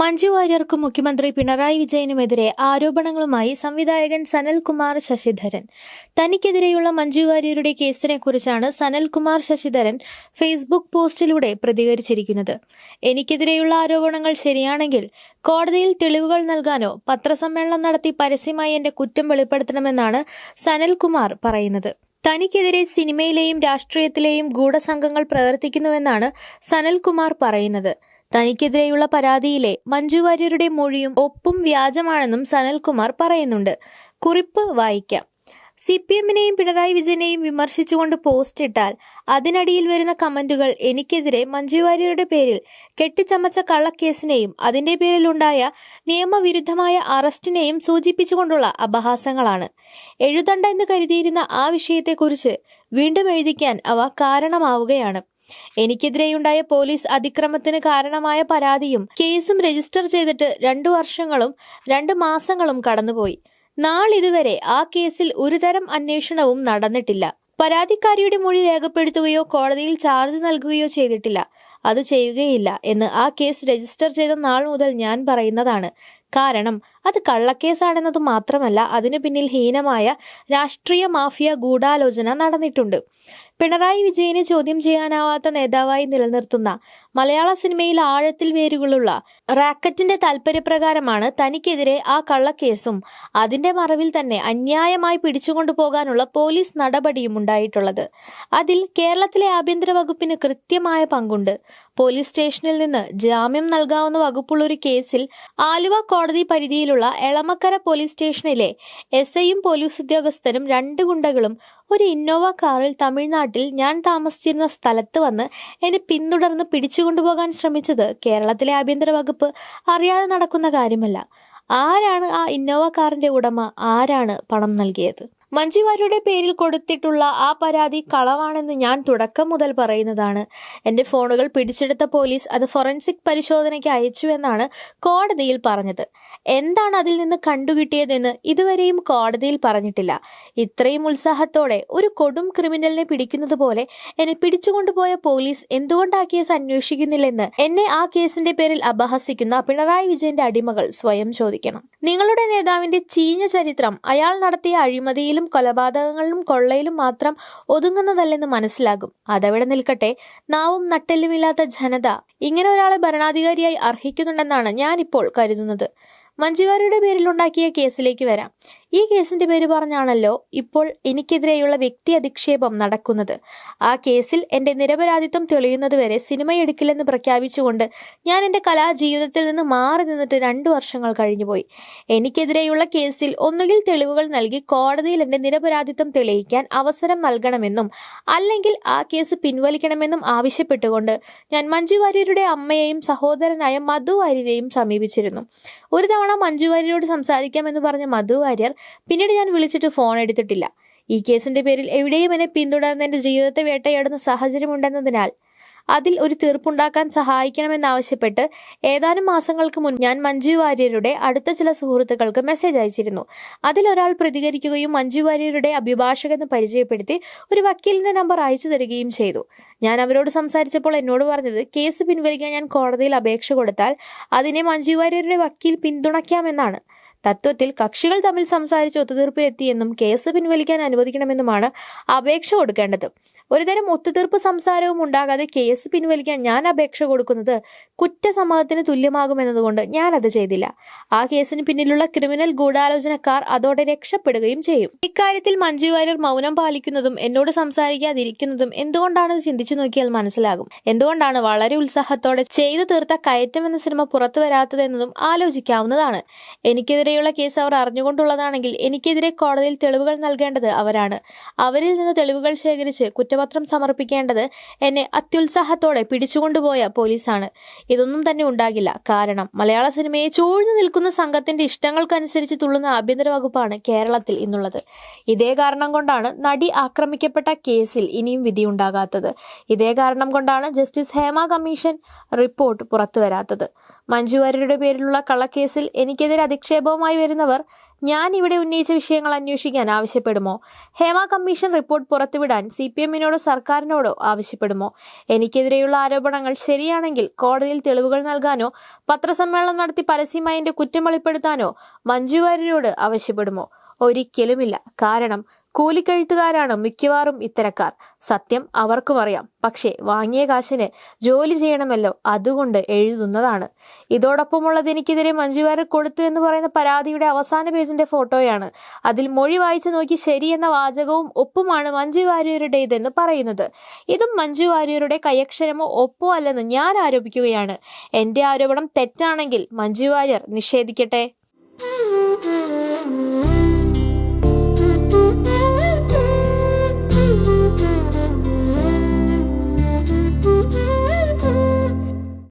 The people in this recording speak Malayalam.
മഞ്ജു വാര്യർക്കും മുഖ്യമന്ത്രി പിണറായി വിജയനുമെതിരെ ആരോപണങ്ങളുമായി സംവിധായകൻ സനൽകുമാർ ശശിധരൻ. തനിക്കെതിരെയുള്ള മഞ്ജു വാര്യരുടെ കേസിനെക്കുറിച്ചാണ് സനൽകുമാർ ശശിധരൻ ഫേസ്ബുക്ക് പോസ്റ്റിലൂടെ പ്രതികരിച്ചിരിക്കുന്നത്. എനിക്കെതിരെയുള്ള ആരോപണങ്ങൾ ശരിയാണെങ്കിൽ കോടതിയിൽ തെളിവുകൾ നൽകാനോ പത്രസമ്മേളനം നടത്തി പരസ്യമായി എന്റെ കുറ്റം വെളിപ്പെടുത്തണമെന്നാണ് സനൽകുമാർ പറയുന്നത്. തനിക്കെതിരെ സിനിമയിലെയും രാഷ്ട്രീയത്തിലെയും ഗൂഢസംഘങ്ങൾ പ്രവർത്തിക്കുന്നുവെന്നാണ് സനൽകുമാർ പറയുന്നത്. തനിക്കെതിരെയുള്ള പരാതിയിലെ മഞ്ജു വാര്യരുടെ മൊഴിയും ഒപ്പും വ്യാജമാണെന്നും സനൽകുമാർ പറയുന്നുണ്ട്. കുറിപ്പ് വായിക്കാം. സി പി എമ്മിനെയും പിണറായി വിജയനെയും വിമർശിച്ചുകൊണ്ട് പോസ്റ്റ് ഇട്ടാൽ അതിനടിയിൽ വരുന്ന കമന്റുകൾ എനിക്കെതിരെ മഞ്ജു വാര്യരുടെ പേരിൽ കെട്ടിച്ചമച്ച കള്ളക്കേസിനെയും അതിന്റെ പേരിലുണ്ടായ നിയമവിരുദ്ധമായ അറസ്റ്റിനെയും സൂചിപ്പിച്ചുകൊണ്ടുള്ള അപഹാസങ്ങളാണ്. എഴുതണ്ട എന്ന് കരുതിയിരുന്ന ആ വിഷയത്തെക്കുറിച്ച് വീണ്ടും എഴുതിക്കാൻ അവ കാരണമാവുകയാണ്. എനിക്കെതിരെയുണ്ടായ പോലീസ് അതിക്രമത്തിന് കാരണമായ പരാതിയും കേസും രജിസ്റ്റർ ചെയ്തിട്ട് രണ്ടു വർഷങ്ങളും രണ്ട് മാസങ്ങളും കടന്നുപോയി. നാളിതുവരെ ആ കേസിൽ ഒരുതരം അന്വേഷണവും നടന്നിട്ടില്ല. പരാതിക്കാരിയുടെ മൊഴി രേഖപ്പെടുത്തുകയോ കോടതിയിൽ ചാർജ് നൽകുകയോ ചെയ്തിട്ടില്ല. അത് ചെയ്യുകയില്ല എന്ന് ആ കേസ് രജിസ്റ്റർ ചെയ്ത നാൾ മുതൽ ഞാൻ പറയുന്നതാണ്. കാരണം അത് കള്ളക്കേസാണെന്നത് മാത്രമല്ല അതിനു പിന്നിൽ ഹീനമായ രാഷ്ട്രീയ മാഫിയ ഗൂഢാലോചന നടന്നിട്ടുണ്ട്. പിണറായി വിജയനെ ചോദ്യം ചെയ്യാനാവാത്ത നേതാവായി നിലനിർത്തുന്ന മലയാള സിനിമയിൽ ആഴത്തിൽ വേരുകളുള്ള റാക്കറ്റിന്റെ താൽപര്യപ്രകാരമാണ് തനിക്കെതിരെ ആ കള്ളക്കേസും അതിന്റെ മറവിൽ തന്നെ അന്യായമായി പിടിച്ചുകൊണ്ടു പോകാനുള്ള പോലീസ് നടപടിയും ഉണ്ടായിട്ടുള്ളത്. അതിൽ കേരളത്തിലെ ആഭ്യന്തര വകുപ്പിന് കൃത്യമായ പങ്കുണ്ട്. പോലീസ് സ്റ്റേഷനിൽ നിന്ന് ജാമ്യം നൽകാവുന്ന വകുപ്പുള്ള ഒരു കേസിൽ ആലുവ കോടതി പരിധിയിലുള്ള എളമക്കര പോലീസ് സ്റ്റേഷനിലെ എസ് ഐയും പോലീസ് ഉദ്യോഗസ്ഥരും രണ്ട് ഗുണ്ടകളും ഒരു ഇന്നോവ കാറിൽ തമിഴ്നാട്ടിൽ ഞാൻ താമസിച്ചിരുന്ന സ്ഥലത്ത് വന്ന് എന്നെ പിന്തുടർന്ന് പിടിച്ചുകൊണ്ടുപോകാൻ ശ്രമിച്ചത് കേരളത്തിലെ ആഭ്യന്തര വകുപ്പ് അറിയാതെ നടക്കുന്ന കാര്യമല്ല. ആരാണ് ആ ഇന്നോവ കാറിന്റെ ഉടമ? ആരാണ് പണം നൽകിയത്? മഞ്ജു വാര്യരുടെ പേരിൽ കൊടുത്തിട്ടുള്ള ആ പരാതി കളവാണെന്ന് ഞാൻ തുടക്കം മുതൽ പറയുന്നതാണ്. എന്റെ ഫോണുകൾ പിടിച്ചെടുത്ത പോലീസ് അത് ഫോറൻസിക് പരിശോധനയ്ക്ക് അയച്ചു എന്നാണ് കോടതിയിൽ പറഞ്ഞത്. എന്താണ് അതിൽ നിന്ന് കണ്ടുകിട്ടിയതെന്ന് ഇതുവരെയും കോടതിയിൽ പറഞ്ഞിട്ടില്ല. ഇത്രയും ഉത്സാഹത്തോടെ ഒരു കൊടും ക്രിമിനലിനെ പിടിക്കുന്നത് പോലെ എന്നെ പിടിച്ചുകൊണ്ടുപോയ പോലീസ് എന്തുകൊണ്ട് കേസ് അന്വേഷിക്കുന്നില്ലെന്ന് എന്നെ ആ കേസിന്റെ പേരിൽ അപഹസിക്കുന്ന പിണറായി വിജയന്റെ അടിമകൾ സ്വയം ചോദിക്കണം. നിങ്ങളുടെ നേതാവിന്റെ ചീഞ്ഞ ചരിത്രം അയാൾ നടത്തിയ അഴിമതിയിലും കൊലപാതകങ്ങളിലും കൊള്ളയിലും മാത്രം ഒതുങ്ങുന്നതല്ലെന്ന് മനസ്സിലാകും. അതവിടെ നിൽക്കട്ടെ. നാവും നട്ടെല്ലുമില്ലാത്ത ജനത ഇങ്ങനെ ഒരാളെ ഭരണാധികാരിയായി അർഹിക്കുന്നുണ്ടെന്നാണ് ഞാനിപ്പോൾ കരുതുന്നത്. മഞ്ജുവാരിയുടെ പേരിലുണ്ടാക്കിയ കേസിലേക്ക് വരാം. ഈ കേസിന്റെ പേര് പറഞ്ഞാണല്ലോ ഇപ്പോൾ എനിക്കെതിരെയുള്ള വ്യക്തി അധിക്ഷേപം നടക്കുന്നത്. ആ കേസിൽ എന്റെ നിരപരാധിത്വം തെളിയുന്നത് തെളിയുന്നതുവരെ സിനിമയെടുക്കില്ലെന്ന് പ്രഖ്യാപിച്ചുകൊണ്ട് ഞാൻ എന്റെ കലാജീവിതത്തിൽ നിന്ന് മാറി നിന്നിട്ട് രണ്ടു വർഷങ്ങൾ കഴിഞ്ഞുപോയി. എനിക്കെതിരെയുള്ള കേസിൽ ഒന്നുകിൽ തെളിവുകൾ നൽകി കോടതിയിൽ എന്റെ നിരപരാധിത്വം തെളിയിക്കാൻ അവസരം നൽകണമെന്നും അല്ലെങ്കിൽ ആ കേസ് പിൻവലിക്കണമെന്നും ആവശ്യപ്പെട്ടുകൊണ്ട് ഞാൻ മഞ്ജു വാര്യരുടെ അമ്മയെയും സഹോദരനായ മധു വാര്യരെയും സമീപിച്ചിരുന്നു. ഒരു തവണ മഞ്ജു വാര്യരോട് സംസാരിക്കാമെന്ന് പറഞ്ഞ മധു വാര്യർ പിന്നീട് ഞാൻ വിളിച്ചിട്ട് ഫോൺ എടുത്തിട്ടില്ല. ഈ കേസിന്റെ പേരിൽ എവിടെയും എന്നെ പിന്തുടർന്ന് എന്റെ ജീവിതത്തെ വേട്ടയാടുന്ന സാഹചര്യമുണ്ടെന്നതിനാൽ അതിൽ ഒരു തീർപ്പുണ്ടാക്കാൻ സഹായിക്കണമെന്നാവശ്യപ്പെട്ട് ഏതാനും മാസങ്ങൾക്ക് മുൻ ഞാൻ മഞ്ജു വാര്യരുടെ അടുത്ത ചില സുഹൃത്തുക്കൾക്ക് മെസ്സേജ് അയച്ചിരുന്നു. അതിലൊരാൾ പ്രതികരിക്കുകയും മഞ്ജു വാര്യരുടെ അഭിഭാഷകെന്ന് പരിചയപ്പെടുത്തി ഒരു വക്കീലിന്റെ നമ്പർ അയച്ചു തരികയും ചെയ്തു. ഞാൻ അവരോട് സംസാരിച്ചപ്പോൾ എന്നോട് പറഞ്ഞത് കേസ് പിൻവലിക്കാൻ ഞാൻ കോടതിയിൽ അപേക്ഷ കൊടുത്താൽ അതിനെ മഞ്ജു വാര്യരുടെ വക്കീൽ പിന്തുണയ്ക്കാമെന്നാണ്. തത്വത്തിൽ കക്ഷികൾ തമ്മിൽ സംസാരിച്ച് ഒത്തുതീർപ്പ് എത്തിയെന്നും കേസ് പിൻവലിക്കാൻ അനുവദിക്കണമെന്നുമാണ് അപേക്ഷ കൊടുക്കേണ്ടത്. ഒരുതരം ഒത്തുതീർപ്പ് സംസാരവും ഉണ്ടാകാതെ കേസ് പിൻവലിക്കാൻ ഞാൻ അപേക്ഷ കൊടുക്കുന്നത് കുറ്റസമ്മതത്തിന് തുല്യമാകുമെന്നതുകൊണ്ട് ഞാൻ അത് ചെയ്തില്ല. ആ കേസിന് പിന്നിലുള്ള ക്രിമിനൽ ഗൂഢാലോചനക്കാർ അതോടെ രക്ഷപ്പെടുകയും ചെയ്യും. ഇക്കാര്യത്തിൽ മഞ്ജു വാര്യർ മൗനം പാലിക്കുന്നതും എന്നോട് സംസാരിക്കാതിരിക്കുന്നതും എന്തുകൊണ്ടാണെന്ന് ചിന്തിച്ചു നോക്കിയാൽ മനസ്സിലാകും. എന്തുകൊണ്ടാണ് വളരെ ഉത്സാഹത്തോടെ ചെയ്തു തീർത്ത കയറ്റം എന്ന സിനിമ പുറത്തു വരാത്തതെന്നതും ആലോചിക്കാവുന്നതാണ്. എനിക്കെതിരെയുള്ള കേസ് അവർ അറിഞ്ഞുകൊണ്ടുള്ളതാണെങ്കിൽ എനിക്കെതിരെ കോടതിയിൽ തെളിവുകൾ നൽകേണ്ടത് അവരാണ്. അവരിൽ നിന്ന് തെളിവുകൾ ശേഖരിച്ച് കുറ്റപത്രം സമർപ്പിക്കേണ്ടത് എന്നെ അത്യുത്സാഹത്തോടെ പിടിച്ചുകൊണ്ടുപോയ പോലീസാണ്. ഇതൊന്നും തന്നെ ഉണ്ടാകില്ല. കാരണം മലയാള സിനിമയെ ചൂഴ്ന്നു നിൽക്കുന്ന സംഘത്തിന്റെ ഇഷ്ടങ്ങൾക്കനുസരിച്ച് തുള്ളുന്ന ആഭ്യന്തര വകുപ്പാണ് കേരളത്തിൽ ഇന്നുള്ളത്. ഇതേ കാരണം കൊണ്ടാണ് നടി ആക്രമിക്കപ്പെട്ട കേസിൽ ഇനിയും വിധിയുണ്ടാകാത്തത് ഇതേ കാരണം കൊണ്ടാണ് ജസ്റ്റിസ് ഹേമ കമ്മീഷൻ റിപ്പോർട്ട് പുറത്തുവരാത്തത് മഞ്ജു വാര്യരുടെ പേരിലുള്ള കള്ളക്കേസിൽ എനിക്കെതിരെ അധിക്ഷേപവുമായി വരുന്നവർ ഞാൻ ഇവിടെ ഉന്നയിച്ച വിഷയങ്ങൾ അന്വേഷിക്കാൻ ആവശ്യപ്പെടുമോ? ഹേമ കമ്മീഷൻ റിപ്പോർട്ട് പുറത്തുവിടാൻ സി പി എമ്മിനോടോ സർക്കാരിനോടോ ആവശ്യപ്പെടുമോ? എനിക്കെതിരെയുള്ള ആരോപണങ്ങൾ ശരിയാണെങ്കിൽ കോടതിയിൽ തെളിവുകൾ നൽകാനോ പത്രസമ്മേളനം നടത്തി പരസ്യമായി എന്റെ കുറ്റം വെളിപ്പെടുത്താനോ മഞ്ജു ആവശ്യപ്പെടുമോ? ഒരിക്കലുമില്ല. കാരണം കൂലിക്കഴുത്തുകാരാണ് മിക്കവാറും ഇത്തരക്കാർ. സത്യം അവർക്കും അറിയാം. പക്ഷേ വാങ്ങിയ കാശിന് ജോലി ചെയ്യണമല്ലോ അതുകൊണ്ട് എഴുതുന്നതാണ്. ഇതോടൊപ്പമുള്ളത് എനിക്കെതിരെ മഞ്ജുവാരർ കൊടുത്തു എന്ന് പറയുന്ന പരാതിയുടെ അവസാന പേജിന്റെ ഫോട്ടോയാണ്. അതിൽ മൊഴി വായിച്ചു നോക്കി ശരി എന്ന വാചകവും ഒപ്പുമാണ് മഞ്ജു വാര്യരുടേതെന്ന് പറയുന്നത്. ഇതും മഞ്ജു വാര്യരുടെ കൈയക്ഷരമോ ഒപ്പോ അല്ലെന്ന് ഞാൻ ആരോപിക്കുകയാണ്. എന്റെ ആരോപണം തെറ്റാണെങ്കിൽ മഞ്ജു വാര്യർ നിഷേധിക്കട്ടെ?